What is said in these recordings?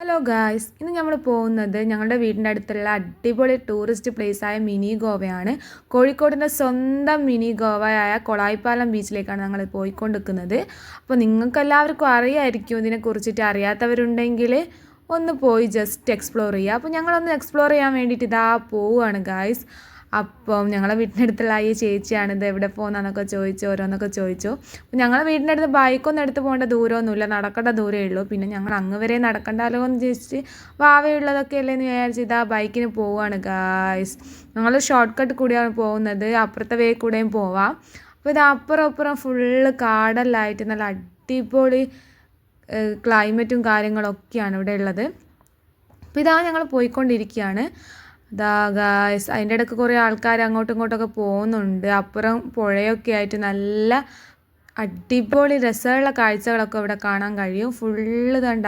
Hello guys ഇന്ന് നമ്മൾ പോകുന്നത് ഞങ്ങളുടെ വീടിന്റെ അടുത്തുള്ള അടിപൊളി ടൂറിസ്റ്റ് പ്ലേസായ മിനി ഗോവയാണ്. കോഴിക്കോടിന്റെ സ്വന്തം മിനി ഗോവയായ കൊളായിപ്പാലം ബീച്ചിലേക്കാണ് ഞങ്ങൾ പോയിക്കൊണ്ടിരിക്കുന്നത്. അപ്പോൾ നിങ്ങൾക്ക് എല്ലാവർക്കും അറിയായിരിക്കും ഇതിനെക്കുറിച്ചിട്ട് അറിയാത്തവരുണ്ടെങ്കിൽ ഒന്ന് പോയി ജസ്റ്റ് എക്സ്പ്ലോർ ചെയ്യുക. അപ്പോൾ ഞങ്ങളൊന്ന് എക്സ്പ്ലോർ ചെയ്യാൻ വേണ്ടിയിട്ട് ഇതാ പോവുകയാണ് ഗായ്സ് അപ്പം ഞങ്ങളെ വീട്ടിനടുത്തുള്ള ഈ ചേച്ചിയാണ് ഇത് എവിടെ പോകുന്നതെന്നൊക്കെ ചോദിച്ചു ഓരോന്നൊക്കെ ചോദിച്ചു. അപ്പം ഞങ്ങളെ വീടിന്റെ അടുത്ത് ബൈക്കൊന്നും എടുത്ത് പോകേണ്ട ദൂരമൊന്നുമില്ല നടക്കേണ്ട ദൂരമേ ഉള്ളൂ. പിന്നെ ഞങ്ങൾ അങ്ങ് വരെ നടക്കണ്ടല്ലോ എന്ന് ചോദിച്ചിട്ട് വാവയുള്ളതൊക്കെ അല്ലേ എന്ന് വിചാരിച്ച് ഇതാ ബൈക്കിന് പോവുകയാണ് ഗായ്സ് ഞങ്ങൾ ഷോർട്ട് കട്ട് കൂടിയാണ് പോകുന്നത് അപ്പുറത്തെ വേ കൂടെയും പോവാം. അപ്പോൾ ഇത് അപ്പുറം അപ്പുറം ഫുള്ള് കാടെല്ലായിട്ട് നല്ല അടിപൊളി ക്ലൈമറ്റും കാര്യങ്ങളൊക്കെയാണ് ഇവിടെ ഉള്ളത്. അപ്പോൾ ഇതാ ഞങ്ങൾ പോയിക്കൊണ്ടിരിക്കുകയാണ്. ദാ ഗായ്സ് അതിന്റെ ഇടയ്ക്ക് കുറേ ആൾക്കാർ അങ്ങോട്ടും ഇങ്ങോട്ടൊക്കെ പോകുന്നുണ്ട് അപ്പുറം പുഴയൊക്കെ ആയിട്ട് നല്ല അടിപൊളി രസമുള്ള കാഴ്ചകളൊക്കെ ഇവിടെ കാണാൻ കഴിയും. ഫുള്ള് കണ്ട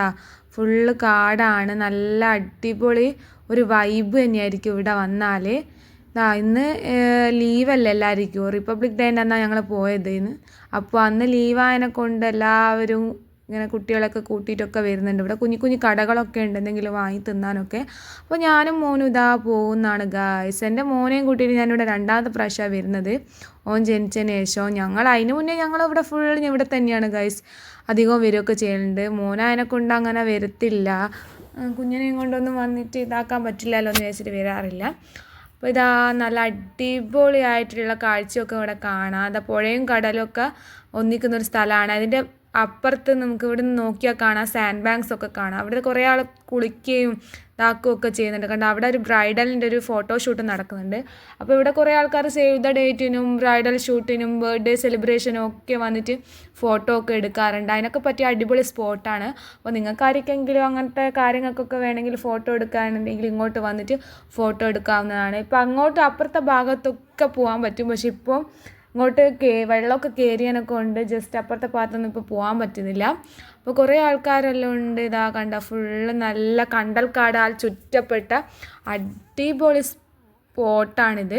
ഫുള്ള് കാടാണ്. നല്ല അടിപൊളി ഒരു വൈബ് തന്നെയായിരിക്കും ഇവിടെ വന്നാൽ ദാ ഇന്ന് ലീവല്ലേ എല്ലാവർക്കും റിപ്പബ്ലിക് ഡേന്റെ അന്നാണ് ഞങ്ങൾ പോയത് ഇന്ന്. അപ്പോൾ അന്ന് ലീവായനെ കൊണ്ട് എല്ലാവരും ഇങ്ങനെ കുട്ടികളൊക്കെ കൂട്ടിയിട്ടൊക്കെ വരുന്നുണ്ട്. ഇവിടെ കുഞ്ഞു കുഞ്ഞു കടകളൊക്കെ ഉണ്ട്. എന്തെങ്കിലും വാങ്ങി തിന്നാനൊക്കെ. അപ്പോൾ ഞാനും മോനും ഇതാ പോകുന്നതാണ് ഗായ്സ് എന്റെ മോനെയും കൂട്ടിയിട്ട് ഞാനിവിടെ രണ്ടാമത്തെ പ്രാവശ്യമാണ് വരുന്നത്. ഓൻ ജനിച്ചതിന് ശേഷം. ഞങ്ങൾ അതിന് മുന്നേ ഞങ്ങൾ ഇവിടെ ഫുൾ ഇവിടെ തന്നെയാണ് ഗൈസ് അധികം വരികയൊക്കെ ചെയ്യുന്നുണ്ട് മോനായനെ കൊണ്ട് അങ്ങനെ വരത്തില്ല. കുഞ്ഞിനെയും കൊണ്ടൊന്നും വന്നിട്ട് ഇതാക്കാൻ പറ്റില്ലല്ലോ എന്ന് വെച്ചിട്ട് വരാറില്ല. അപ്പോൾ ഇതാ നല്ല അടിപൊളിയായിട്ടുള്ള കാഴ്ചയൊക്കെ ഇവിടെ കാണാം. അതാ പുഴയും കടലും ഒക്കെ ഒന്നിക്കുന്ന ഒരു സ്ഥലമാണ്. അതിന്റെ അപ്പുറത്ത് നമുക്ക് ഇവിടെ നിന്ന് നോക്കിയാൽ കാണാം സാൻഡ് ബാങ്ക്സ് ഒക്കെ കാണാം. അവിടെ കുറേ ആൾ കുളിക്കുകയും ഇതാക്കുകയും ഒക്കെ ചെയ്യുന്നുണ്ട്. കണ്ടോ അവിടെ ഒരു ബ്രൈഡലിന്റെ ഒരു ഫോട്ടോ ഷൂട്ട് നടക്കുന്നുണ്ട്. അപ്പോൾ ഇവിടെ കുറേ ആൾക്കാർ സേവ് ദ ഡേറ്റിനും ബ്രൈഡൽ ഷൂട്ടിനും ബർത്ത്ഡേ സെലിബ്രേഷനും ഒക്കെ വന്നിട്ട് ഫോട്ടോ ഒക്കെ എടുക്കാറുണ്ട്. അതിനൊക്കെ പറ്റിയ അടിപൊളി സ്പോട്ടാണ് അപ്പോൾ നിങ്ങൾക്ക് ആർക്കെങ്കിലും അങ്ങനത്തെ കാര്യങ്ങൾക്കൊക്കെ വേണമെങ്കിൽ ഫോട്ടോ എടുക്കാനുണ്ടെങ്കിൽ ഇങ്ങോട്ട് വന്നിട്ട് ഫോട്ടോ എടുക്കാവുന്നതാണ്. ഇപ്പോൾ അങ്ങോട്ട് അപ്പുറത്തെ ഭാഗത്തൊക്കെ പോകാൻ പറ്റും. പക്ഷേ ഇപ്പോൾ ഇങ്ങോട്ട് കേ വെള്ളമൊക്കെ കയറിയാനൊക്കെ ഉണ്ട്. ജസ്റ്റ് അപ്പുറത്തെ ഭാഗത്തൊന്നും ഇപ്പോൾ പോകാൻ പറ്റുന്നില്ല. അപ്പോൾ കുറേ ആൾക്കാരെല്ലാം ഉണ്ട്. ഇതാ കണ്ട ഫുള്ള് നല്ല കണ്ടൽക്കാടാൽ ചുറ്റപ്പെട്ട അടിപൊളി സ്പോട്ടാണിത്.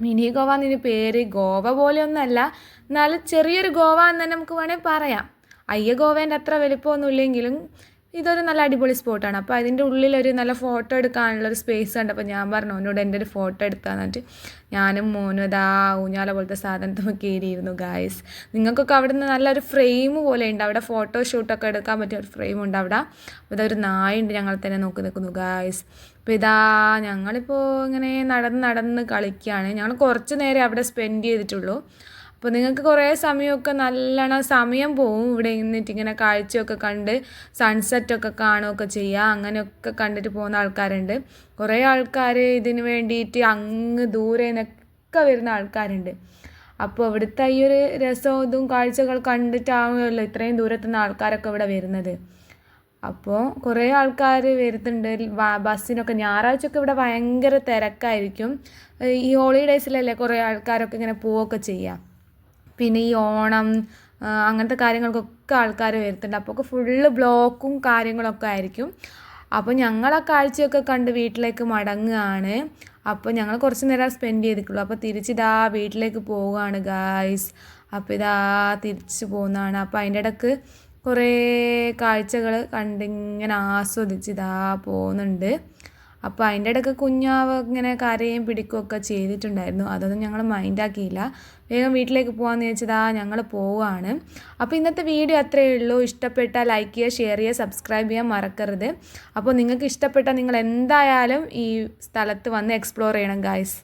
മിനി ഗോവ എന്നതിന് പേര് ഗോവ പോലെയൊന്നുമല്ല എന്നാലും ചെറിയൊരു ഗോവ എന്ന് തന്നെ നമുക്ക് വേണമെങ്കിൽ പറയാം. അയ്യ ഗോവേന്റെ അത്ര വലിപ്പമൊന്നും ഇല്ലെങ്കിലും ഇതൊരു നല്ല അടിപൊളി സ്പോട്ടാണ്. അപ്പോൾ അതിന്റെ ഉള്ളിലൊരു നല്ല ഫോട്ടോ എടുക്കാനുള്ള ഒരു സ്പേസ് അപ്പോൾ ഞാൻ പറഞ്ഞു ഒന്നുകൂടെ എന്റെ ഒരു ഫോട്ടോ എടുത്താന്നിട്ട് ഞാനും മോനും ഇതാ ഊഞ്ഞാല പോലത്തെ സാധനത്തിൽ കയറിയിരുന്നു ഗായ്സ് നിങ്ങൾക്കൊക്കെ അവിടെ നിന്ന് നല്ലൊരു ഫ്രെയിം പോലെ ഉണ്ട്. അവിടെ ഫോട്ടോ ഷൂട്ടൊക്കെ എടുക്കാൻ പറ്റിയ ഒരു ഫ്രെയിം ഉണ്ട് അവിടെ. അപ്പോൾ ഇതൊരു നായുണ്ട് ഞങ്ങൾ തന്നെ നോക്കി നിൽക്കുന്നു ഗായ്സ് അപ്പോൾ ഇതാ ഞങ്ങളിപ്പോൾ ഇങ്ങനെ നടന്ന് നടന്ന് കളിക്കുകയാണ്. ഞങ്ങൾ കുറച്ച് നേരം അവിടെ സ്പെൻഡ് ചെയ്തിട്ടുള്ളൂ. അപ്പോൾ നിങ്ങൾക്ക് കുറേ സമയമൊക്കെ നല്ലോണം സമയം പോവും ഇവിടെ നിന്നിട്ട് ഇങ്ങനെ കാഴ്ചയൊക്കെ കണ്ട് സൺസെറ്റൊക്കെ കാണുകയൊക്കെ ചെയ്യുക അങ്ങനെയൊക്കെ കണ്ടിട്ട് പോകുന്ന ആൾക്കാരുണ്ട്. കുറേ ആൾക്കാർ ഇതിന് വേണ്ടിയിട്ട് അങ്ങ് ദൂരെ നിന്നൊക്കെ വരുന്ന ആൾക്കാരുണ്ട്. അപ്പോൾ ഇവിടുത്തെ ഈ ഒരു രസവും ഇതും കാഴ്ചകൾ കണ്ടിട്ടാവുമല്ലോ ഇത്രയും ദൂരത്തുനിന്ന് ആൾക്കാരൊക്കെ ഇവിടെ വരുന്നത്. അപ്പോൾ കുറേ ആൾക്കാർ വരുന്നുണ്ട്. ബസ്സിനൊക്കെ ഞായറാഴ്ചയൊക്കെ ഇവിടെ ഭയങ്കര തിരക്കായിരിക്കും. ഈ ഹോളിഡേയ്സിലല്ലേ കുറേ ആൾക്കാരൊക്കെ ഇങ്ങനെ പോവുകയൊക്കെ ചെയ്യുക പിന്നെ ഈ ഓണം അങ്ങനത്തെ കാര്യങ്ങൾക്കൊക്കെ ആൾക്കാർ വരുന്നുണ്ട്. അപ്പോൾ ഫുള്ള് ബ്ലോക്കും കാര്യങ്ങളൊക്കെ ആയിരിക്കും. അപ്പോൾ ഞങ്ങൾ ആ കാഴ്ചയൊക്കെ കണ്ട് വീട്ടിലേക്ക് മടങ്ങുകയാണ്. അപ്പോൾ ഞങ്ങൾ കുറച്ച് നേരം സ്പെൻഡ് ചെയ്തിട്ടുള്ളൂ. അപ്പോൾ തിരിച്ചിതാ വീട്ടിലേക്ക് പോവുകയാണ് ഗായ്സ് അപ്പോൾ ഇതാ തിരിച്ച് പോകുന്നതാണ്. അപ്പോൾ അതിന്റെ ഇടയ്ക്ക് കുറേ കാഴ്ചകൾ കണ്ടിങ്ങനെ ആസ്വദിച്ച് ഇതാ പോകുന്നുണ്ട്. അപ്പോൾ അതിന്റെ ഇടയ്ക്ക് കുഞ്ഞാവ് ഇങ്ങനെ കരയും പിടിക്കുകയൊക്കെ ചെയ്തിട്ടുണ്ടായിരുന്നു. അതൊന്നും ഞങ്ങൾ മൈൻഡാക്കിയില്ല വേഗം വീട്ടിലേക്ക് പോകാമെന്ന് ചോദിച്ചതാ ഞങ്ങൾ പോവുകയാണ് അപ്പോൾ ഇന്നത്തെ വീഡിയോ അത്രയേ ഉള്ളൂ. ഇഷ്ടപ്പെട്ടാൽ ലൈക്ക് ചെയ്യുക ഷെയർ ചെയ്യുക സബ്സ്ക്രൈബ് ചെയ്യാൻ മറക്കരുത്. അപ്പോൾ നിങ്ങൾക്ക് ഇഷ്ടപ്പെട്ടാൽ നിങ്ങൾ എന്തായാലും ഈ സ്ഥലത്ത് വന്ന് എക്സ്പ്ലോർ ചെയ്യണം ഗായ്സ്